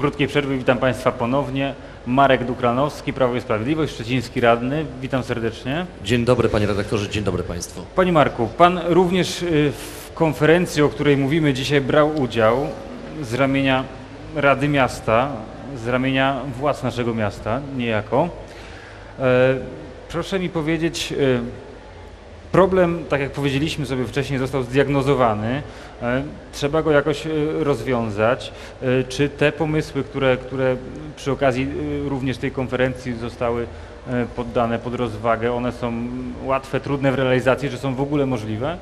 krótkiej przerwy witam Państwa ponownie. Marek Duklanowski, Prawo i Sprawiedliwość, szczeciński radny. Witam serdecznie. Dzień dobry panie redaktorze, dzień dobry państwu. Panie Marku, Pan również y, w konferencji, o której mówimy dzisiaj, brał udział z ramienia Rady Miasta, z ramienia władz naszego miasta, niejako. E, Proszę mi powiedzieć, y, problem, tak jak powiedzieliśmy sobie wcześniej, został zdiagnozowany. E, Trzeba go jakoś y, rozwiązać. E, Czy te pomysły, które, które przy okazji również tej konferencji zostały e, poddane pod rozwagę, one są łatwe, trudne w realizacji, czy są w ogóle możliwe?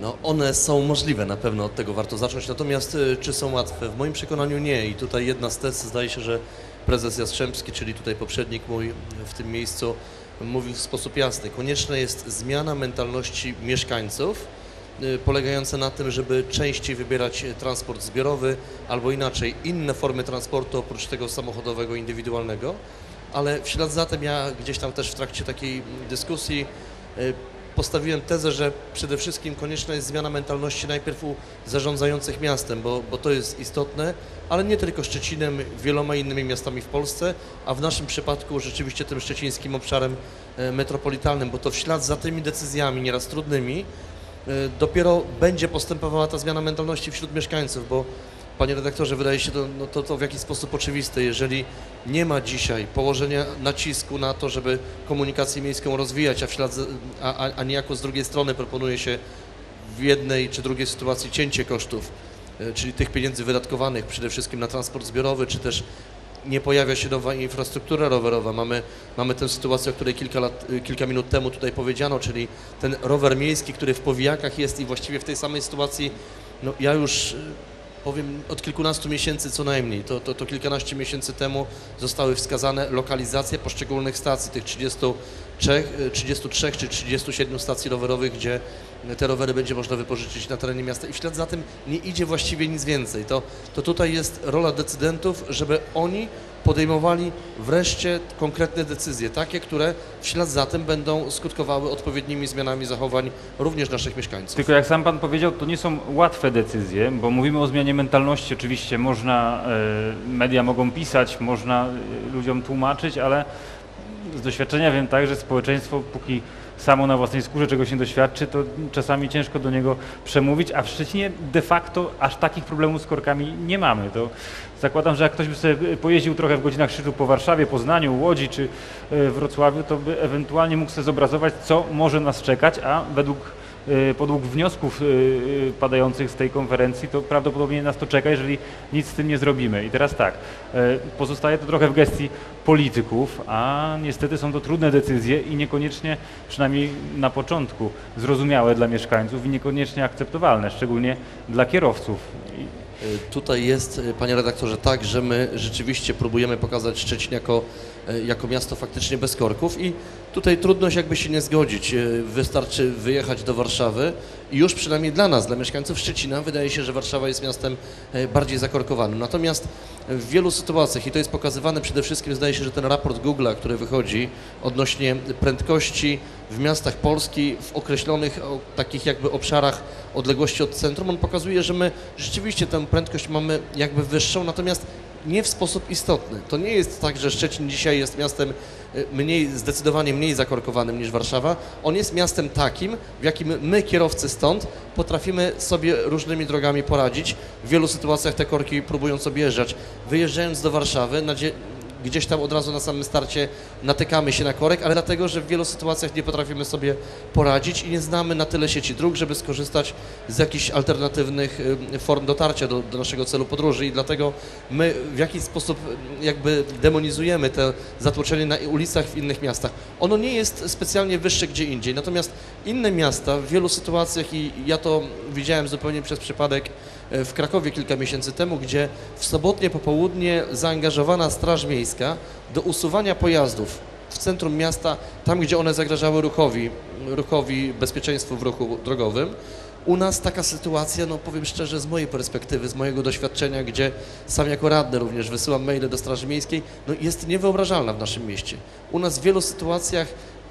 No one są możliwe, na pewno od tego warto zacząć, natomiast czy są łatwe? W moim przekonaniu nie i tutaj jedna z tez, zdaje się, że prezes Jastrzębski, czyli tutaj poprzednik mój w tym miejscu, mówił w sposób jasny. Konieczna jest zmiana mentalności mieszkańców, y, polegająca na tym, żeby częściej wybierać transport zbiorowy albo inaczej, inne formy transportu oprócz tego samochodowego, indywidualnego. Ale w ślad za tym ja gdzieś tam też w trakcie takiej dyskusji y, postawiłem tezę, że przede wszystkim konieczna jest zmiana mentalności najpierw u zarządzających miastem, bo, bo to jest istotne, ale nie tylko Szczecinem, wieloma innymi miastami w Polsce, a w naszym przypadku rzeczywiście tym szczecińskim obszarem e, metropolitalnym, bo to w ślad za tymi decyzjami, nieraz trudnymi, e, dopiero będzie postępowała ta zmiana mentalności wśród mieszkańców, bo Panie redaktorze, wydaje się to, no to, to w jakiś sposób oczywiste. Jeżeli nie ma dzisiaj położenia nacisku na to, żeby komunikację miejską rozwijać, a, w ślad, a, a, a niejako z drugiej strony proponuje się w jednej czy drugiej sytuacji cięcie kosztów, e, czyli tych pieniędzy wydatkowanych przede wszystkim na transport zbiorowy, czy też nie pojawia się nowa infrastruktura rowerowa. Mamy, mamy tę sytuację, o której kilka, lat, y, kilka minut temu tutaj powiedziano, czyli ten rower miejski, który w powijakach jest i właściwie w tej samej sytuacji, no ja już powiem od kilkunastu miesięcy co najmniej, to, to, to kilkanaście miesięcy temu zostały wskazane lokalizacje poszczególnych stacji, tych 33, y, 33 czy 37 stacji rowerowych, gdzie te rowery będzie można wypożyczyć na terenie miasta i w ślad za tym nie idzie właściwie nic więcej. To, to tutaj jest rola decydentów, żeby oni podejmowali wreszcie konkretne decyzje, takie, które w ślad za tym będą skutkowały odpowiednimi zmianami zachowań również naszych mieszkańców. Tylko jak sam Pan powiedział, to nie są łatwe decyzje, bo mówimy o zmianie mentalności. Oczywiście można, e, media mogą pisać, można e, ludziom tłumaczyć, ale z doświadczenia wiem tak, że społeczeństwo póki samo na własnej skórze czegoś nie doświadczy, to czasami ciężko do niego przemówić, a w Szczecinie de facto aż takich problemów z korkami nie mamy. To zakładam, że jak ktoś by sobie pojeździł trochę w godzinach szczytu po Warszawie, Poznaniu, Łodzi czy e, Wrocławiu, to by ewentualnie mógł sobie zobrazować, co może nas czekać, a według podług wniosków y, y, padających z tej konferencji, to prawdopodobnie nas to czeka, jeżeli nic z tym nie zrobimy. I teraz tak, y, pozostaje to trochę w gestii polityków, a niestety są to trudne decyzje i niekoniecznie, przynajmniej na początku, zrozumiałe dla mieszkańców i niekoniecznie akceptowalne, szczególnie dla kierowców. Y, Tutaj jest, y, panie redaktorze, tak, że my rzeczywiście próbujemy pokazać Szczecin jako, y, jako miasto faktycznie bez korków i tutaj trudno się jakby się nie zgodzić. Wystarczy wyjechać do Warszawy i już przynajmniej dla nas, dla mieszkańców Szczecina, wydaje się, że Warszawa jest miastem bardziej zakorkowanym. Natomiast w wielu sytuacjach, i to jest pokazywane przede wszystkim, zdaje się, że ten raport Google'a, który wychodzi odnośnie prędkości w miastach Polski w określonych o, takich jakby obszarach odległości od centrum, on pokazuje, że my rzeczywiście tę prędkość mamy jakby wyższą, natomiast nie w sposób istotny. To nie jest tak, że Szczecin dzisiaj jest miastem y, mniej, zdecydowanie mniej zakorkowanym niż Warszawa. On jest miastem takim, w jakim my, kierowcy stąd, potrafimy sobie różnymi drogami poradzić. W wielu sytuacjach te korki próbując objeżdżać. Wyjeżdżając do Warszawy, gdzieś tam od razu na samym starcie natykamy się na korek, ale dlatego, że w wielu sytuacjach nie potrafimy sobie poradzić i nie znamy na tyle sieci dróg, żeby skorzystać z jakichś alternatywnych y, form dotarcia do, do naszego celu podróży i dlatego my w jakiś sposób y, jakby demonizujemy te zatłoczenie na ulicach w innych miastach. Ono nie jest specjalnie wyższe gdzie indziej, natomiast inne miasta w wielu sytuacjach i ja to widziałem zupełnie przez przypadek w Krakowie kilka miesięcy temu, gdzie w sobotnie popołudnie zaangażowana Straż Miejska do usuwania pojazdów w centrum miasta, tam gdzie one zagrażały ruchowi, ruchowi bezpieczeństwu w ruchu drogowym. U nas taka sytuacja, no powiem szczerze, z mojej perspektywy, z mojego doświadczenia, gdzie sam jako radny również wysyłam maile do Straży Miejskiej, no jest niewyobrażalna w naszym mieście. U nas w wielu sytuacjach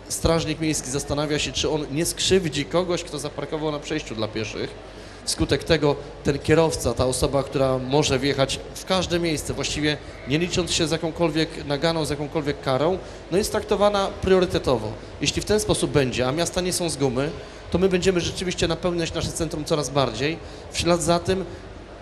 strażnik miejski zastanawia się, czy on nie skrzywdzi kogoś, kto zaparkował na przejściu dla pieszych. Wskutek tego ten kierowca, ta osoba, która może wjechać w każde miejsce, właściwie nie licząc się z jakąkolwiek naganą, z jakąkolwiek karą, no jest traktowana priorytetowo. Jeśli w ten sposób będzie, a miasta nie są z gumy, to my będziemy rzeczywiście napełniać nasze centrum coraz bardziej. W ślad za tym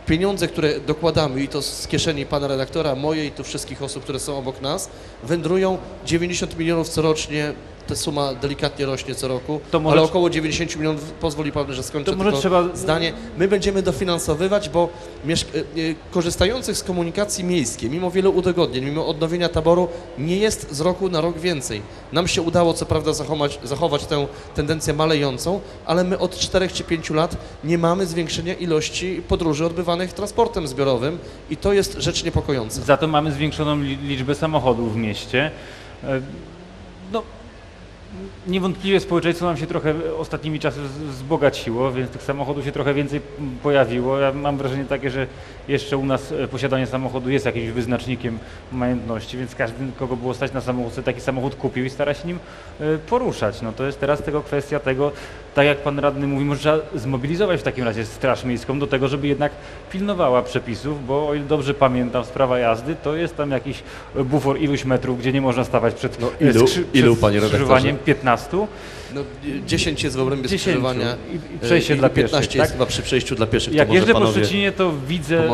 pieniądze, które dokładamy i to z kieszeni pana redaktora, mojej i tu wszystkich osób, które są obok nas, wędrują 90 milionów corocznie. Ta suma delikatnie rośnie co roku, ale około 90 milionów, pozwoli pan, że skończę To może trzeba- zdanie. My będziemy dofinansowywać, bo y, y, korzystających z komunikacji miejskiej, mimo wielu udogodnień, mimo odnowienia taboru, nie jest z roku na rok więcej. Nam się udało co prawda zachować, zachować tę tendencję malejącą, ale my od 4 czy 5 lat nie mamy zwiększenia ilości podróży odbywanych transportem zbiorowym i to jest rzecz niepokojąca. Za to mamy zwiększoną li- liczbę samochodów w mieście. E, No, niewątpliwie społeczeństwo nam się trochę ostatnimi czasy wzbogaciło, więc tych samochodów się trochę więcej pojawiło. Ja mam wrażenie takie, że jeszcze u nas e, posiadanie samochodu jest jakimś wyznacznikiem majątności, więc każdy, kogo było stać na samochód, taki samochód kupił i stara się nim e, poruszać. No to jest teraz tego kwestia tego, tak jak pan radny mówi, może trzeba zmobilizować w takim razie Straż Miejską do tego, żeby jednak pilnowała przepisów, bo o ile dobrze pamiętam, sprawa jazdy, to jest tam jakiś bufor iluś metrów, gdzie nie można stawać przed, No, ilu- skrzy- ilu, przed panie redaktorze? skrzyżowaniem 15. No, 10 jest w obrębie 10 skrzyżowania i- i przejście y, dla 15 pieszych, jest tak? chyba przy przejściu dla pieszych. Jak jeżdżę po Szczecinie, to widzę,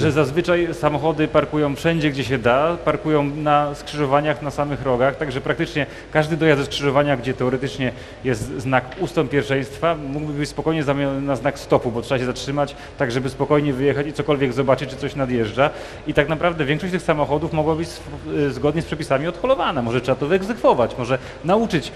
że zazwyczaj samochody parkują wszędzie, gdzie się da, parkują na skrzyżowaniach, na samych rogach, także praktycznie każdy dojazd ze skrzyżowania, gdzie teoretycznie jest znak ustąp pierwszeństwa, mógłby być spokojnie zamieniony na znak stopu, bo trzeba się zatrzymać, tak żeby spokojnie wyjechać i cokolwiek zobaczyć, czy coś nadjeżdża. I tak naprawdę większość tych samochodów mogła być y, zgodnie z przepisami odholowana. Może trzeba to wyegzekwować, może nauczyć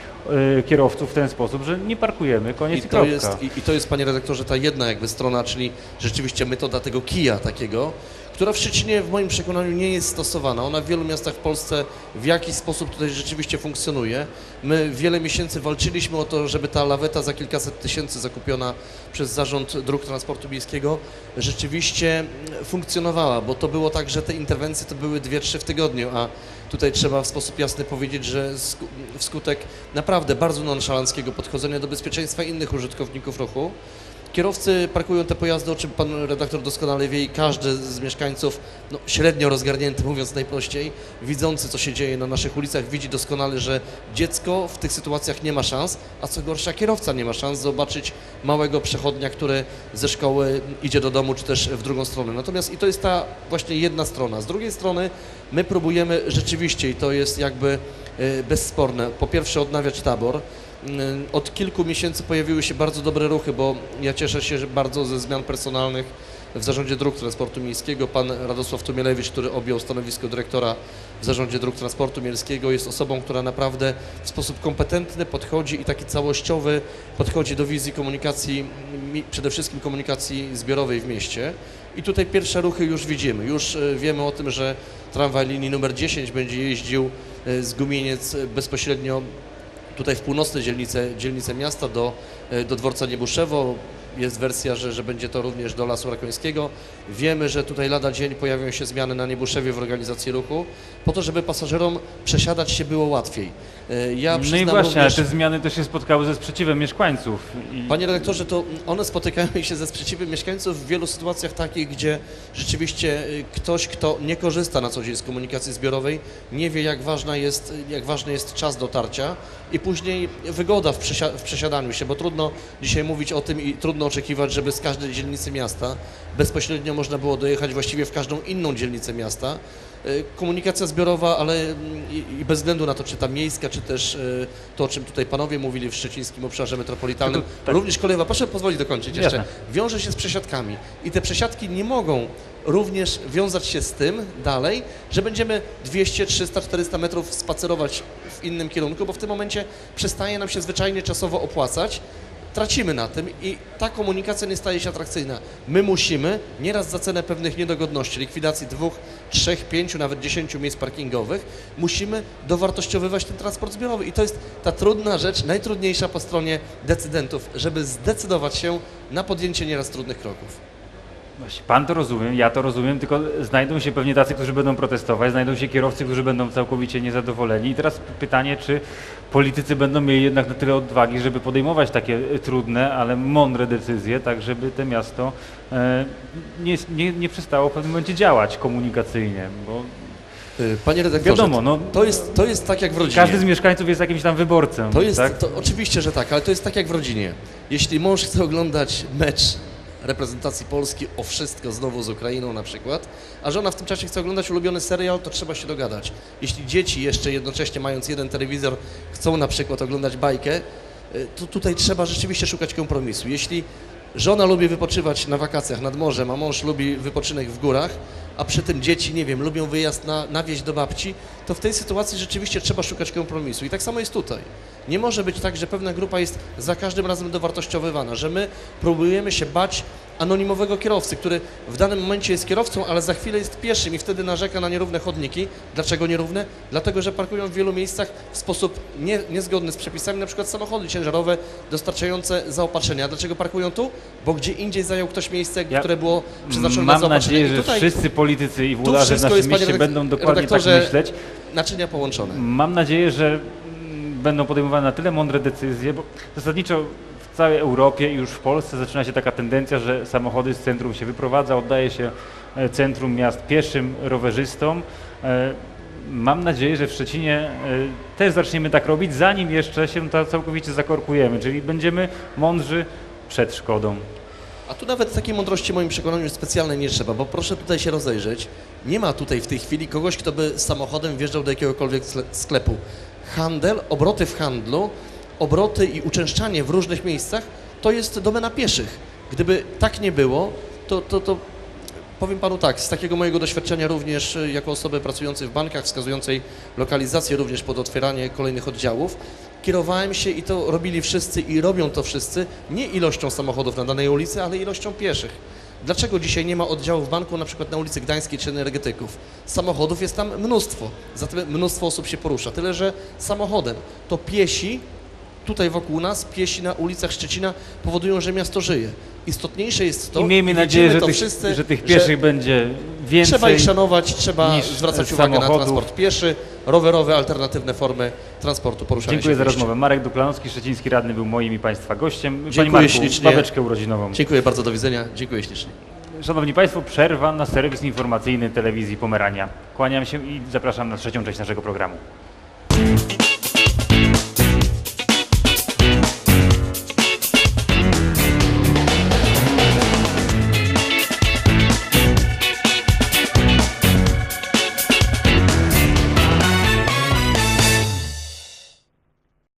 y, kierowców w ten sposób, że nie parkujemy, koniec I i, to, jest, i, I to jest, panie redaktorze, ta jedna jakby strona, czyli rzeczywiście metoda tego kija takiego, która w Szczecinie w moim przekonaniu nie jest stosowana. Ona w wielu miastach w Polsce w jakiś sposób tutaj rzeczywiście funkcjonuje. My wiele miesięcy walczyliśmy o to, żeby ta laweta za kilkaset tysięcy zakupiona przez Zarząd Dróg Transportu Miejskiego rzeczywiście funkcjonowała, bo to było tak, że te interwencje to były dwie, trzy w tygodniu, a tutaj trzeba w sposób jasny powiedzieć, że sku- wskutek naprawdę bardzo nonszalanckiego podchodzenia do bezpieczeństwa innych użytkowników ruchu, Kierowcy parkują te pojazdy, o czym pan redaktor doskonale wie i każdy z mieszkańców, no, średnio rozgarnięty mówiąc najprościej, widzący co się dzieje na naszych ulicach, widzi doskonale, że dziecko w tych sytuacjach nie ma szans, a co gorsza kierowca nie ma szans zobaczyć małego przechodnia, który ze szkoły idzie do domu, czy też w drugą stronę. Natomiast i to jest ta właśnie jedna strona. Z drugiej strony my próbujemy rzeczywiście, i to jest jakby e, bezsporne, po pierwsze odnawiać tabor, Od kilku miesięcy pojawiły się bardzo dobre ruchy, bo ja cieszę się bardzo ze zmian personalnych w Zarządzie Dróg Transportu Miejskiego. Pan Radosław Tumielewicz, który objął stanowisko dyrektora w Zarządzie Dróg Transportu Miejskiego, jest osobą, która naprawdę w sposób kompetentny podchodzi i taki całościowy podchodzi do wizji komunikacji, przede wszystkim komunikacji zbiorowej w mieście. I tutaj pierwsze ruchy już widzimy. Już e, wiemy o tym, że tramwaj linii numer 10 będzie jeździł e, z Gumieniec bezpośrednio tutaj w północne dzielnice, dzielnice miasta do, e, do dworca Niebuszewo. Jest wersja, że, że będzie to również do Lasu Rakońskiego. Wiemy, że tutaj lada dzień pojawią się zmiany na Niebuszewie w organizacji ruchu, po to, żeby pasażerom przesiadać się było łatwiej. E, Ja No i właśnie, ale również, te zmiany też się spotkały ze sprzeciwem mieszkańców. I... Panie redaktorze, to one spotykają się ze sprzeciwem mieszkańców w wielu sytuacjach takich, gdzie rzeczywiście y, ktoś, kto nie korzysta na co dzień z komunikacji zbiorowej, nie wie jak, ważna jest, jak ważny jest czas dotarcia i później wygoda w, przesia- w przesiadaniu się, bo trudno dzisiaj mówić o tym i trudno oczekiwać, żeby z każdej dzielnicy miasta bezpośrednio można było dojechać właściwie w każdą inną dzielnicę miasta. Y, Komunikacja zbiorowa, ale mm, i, bez względu na to, czy ta miejska, czy też y, to, o czym tutaj panowie mówili w szczecińskim obszarze metropolitalnym, tak- również kolejowa, proszę pozwolić dokończyć jeszcze, Jasne. wiąże się z przesiadkami. I te przesiadki nie mogą również wiązać się z tym dalej, że będziemy 200, 300, 400 metrów spacerować w innym kierunku, bo w tym momencie przestaje nam się zwyczajnie czasowo opłacać, tracimy na tym i ta komunikacja nie staje się atrakcyjna. My musimy, nieraz za cenę pewnych niedogodności, likwidacji dwóch, trzech, pięciu, nawet dziesięciu miejsc parkingowych, musimy dowartościowywać ten transport zbiorowy. I to jest ta trudna rzecz, najtrudniejsza po stronie decydentów, żeby zdecydować się na podjęcie nieraz trudnych kroków. Pan to rozumie, ja to rozumiem, tylko znajdą się pewnie tacy, którzy będą protestować, znajdą się kierowcy, którzy będą całkowicie niezadowoleni. I teraz pytanie, czy politycy będą mieli jednak na tyle odwagi, żeby podejmować takie e, trudne, ale mądre decyzje, tak żeby to miasto e, nie, nie, nie przestało w pewnym momencie działać komunikacyjnie, bo Y, Panie redaktorze, Wiadomo, no- to, jest, to jest tak jak w rodzinie. każdy z mieszkańców jest jakimś tam wyborcą. To jest, tak? to, oczywiście, że tak, ale to jest tak jak w rodzinie. Jeśli mąż chce oglądać mecz reprezentacji Polski o wszystko znowu z Ukrainą na przykład, a żona w tym czasie chce oglądać ulubiony serial, to trzeba się dogadać. Jeśli dzieci jeszcze jednocześnie mając jeden telewizor chcą na przykład oglądać bajkę, y, to tutaj trzeba rzeczywiście szukać kompromisu. Jeśli żona lubi wypoczywać na wakacjach nad morzem, a mąż lubi wypoczynek w górach, a przy tym dzieci, nie wiem, lubią wyjazd na, na wieś do babci, to w tej sytuacji rzeczywiście trzeba szukać kompromisu. I tak samo jest tutaj. Nie może być tak, że pewna grupa jest za każdym razem dowartościowywana, że my próbujemy się bać anonimowego kierowcy, który w danym momencie jest kierowcą, ale za chwilę jest pieszym i wtedy narzeka na nierówne chodniki. Dlaczego nierówne? Dlatego, że parkują w wielu miejscach w sposób nie, niezgodny z przepisami, na przykład samochody ciężarowe dostarczające zaopatrzenia. Dlaczego parkują tu? Bo gdzie indziej zajął ktoś miejsce, Ja które było przeznaczone na Mam zaopatrzenie. nadzieję, I że tutaj wszyscy politycy i włodarze w naszym mieście będą dokładnie tak myśleć. naczynia połączone. Mam nadzieję, że mm, będą podejmowane na tyle mądre decyzje, bo zasadniczo w całej Europie i już w Polsce zaczyna się taka tendencja, że samochody z centrum się wyprowadza, oddaje się e, centrum miast pieszym, rowerzystom. E, Mam nadzieję, że w Szczecinie e, też zaczniemy tak robić, zanim jeszcze się to całkowicie zakorkujemy, czyli będziemy mądrzy przed szkodą. A tu nawet takiej mądrości w moim przekonaniu specjalnej nie trzeba, bo proszę tutaj się rozejrzeć. Nie ma tutaj w tej chwili kogoś, kto by samochodem wjeżdżał do jakiegokolwiek sklepu. Handel, obroty w handlu, obroty i uczęszczanie w różnych miejscach to jest domena pieszych. Gdyby tak nie było, to, to, to powiem panu tak, z takiego mojego doświadczenia również y, jako osoby pracującej w bankach, wskazującej lokalizację również pod otwieranie kolejnych oddziałów, kierowałem się i to robili wszyscy i robią to wszyscy, nie ilością samochodów na danej ulicy, ale ilością pieszych. Dlaczego dzisiaj nie ma oddziału w banku na przykład na ulicy Gdańskiej czy energetyków? Samochodów jest tam mnóstwo, zatem mnóstwo osób się porusza, tyle że samochodem. To piesi tutaj wokół nas, piesi na ulicach Szczecina powodują, że miasto żyje. Istotniejsze jest to, I miejmy nadzieję, że to tych, wszyscy, że tych pieszych będzie więcej. Trzeba ich szanować, trzeba zwracać uwagę na transport pieszy, rowerowe, alternatywne formy transportu, poruszania Dziękuję się za rozmowę. Marek Duklanowski, szczeciński radny był moim i Państwa gościem. Dziękuję Marku, ślicznie. babeczkę urodzinową. Dziękuję bardzo, do widzenia. Dziękuję ślicznie. Szanowni Państwo, przerwa na serwis informacyjny telewizji Pomerania. Kłaniam się i zapraszam na trzecią część naszego programu.